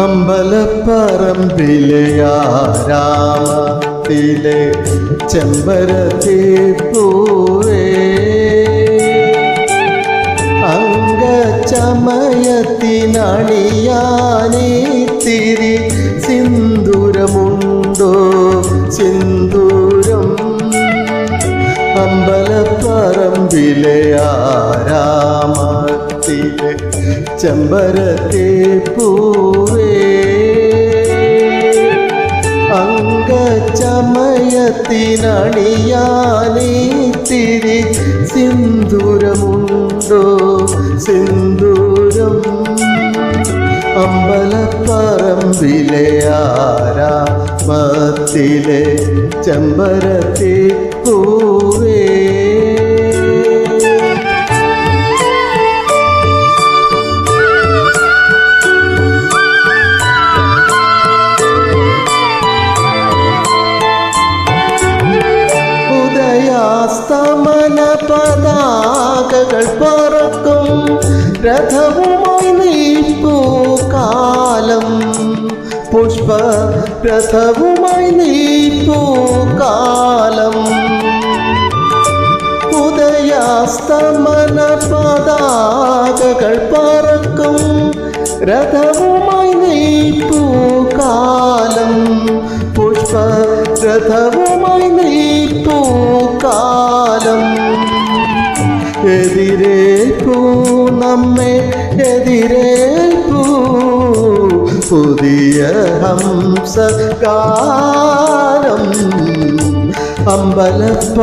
അമ്പലപ്പറമ്പിലെ ആരാമത്തിലെ ചെമ്പരത്തി പൂവേ അംഗചമയത്തിനണിയാനീ തിരി സിന്ദൂരമുണ്ടോ സിന്ദൂരം. അമ്പലപ്പറമ്പിലെ ആരാമത്തിലെ ചെമ്പരത്തി പൂവേ. തിരി സിന്ദൂരമുണ്ടോ? സിന്ദൂരം അമ്പലപ്പറമ്പിലെ ആരാമത്തിലെ ചെമ്പരത്തി പൂവേ. ഉദയാസ്തമന പതാകകൾ പറക്കും. രഥവുമായി നീപ്പൂ കാലം. പുഷ്പ രഥവുമായി നീപ്പൂ കാലം. ഉദയാസ്തമന പതാകകൾ പറക്കും. രഥവുമായി നീപ്പൂ കാലം പുഷ്പ രഥവുമായി നീപ്പൂ കാലം എതിരേൽപ്പൂ നമ്മെ എതിരേൽപ്പൂ പുതിയ ഹംസകാലം. അമ്പലപ്പറമ്പിലെ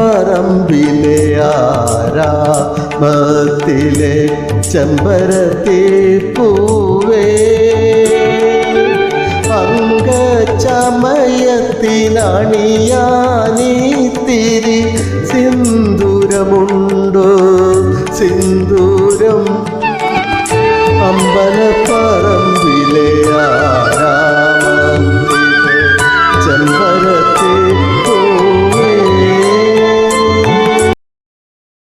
ആരാമത്തിലെ ചെമ്പരത്തി പൂവേ ഹൃദയത്തിനണിയാനീത്തിരി സിന്ദൂരമുണ്ടോ? സിന്ദൂരം. അമ്പലം